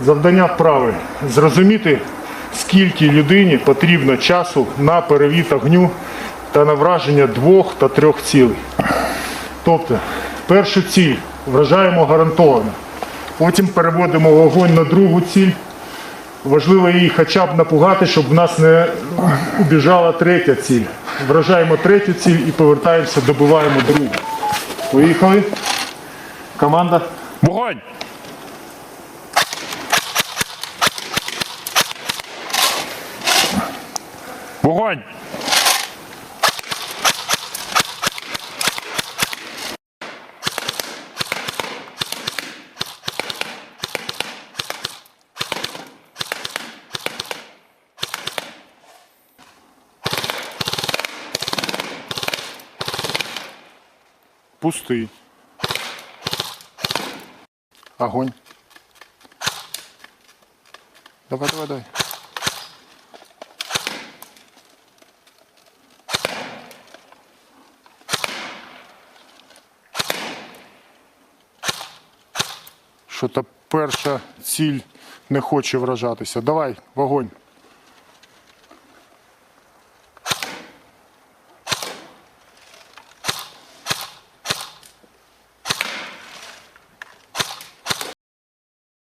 Завдання вправи зрозуміти, скільки людині потрібно часу на перевід огню та на враження двох та трьох цілей. Тобто, першу ціль вражаємо гарантовано. Потім переводимо вогонь на другу ціль. Важливо її хоча б напугати, щоб в нас не убіжала третя ціль. Вражаємо третю ціль і повертаємося, добиваємо другу. Поїхали. Команда. Вогонь! Вогонь! Пустий. Огонь. Давай, давай, давай. Що та перша ціль не хоче вражатися. Давай, вогонь.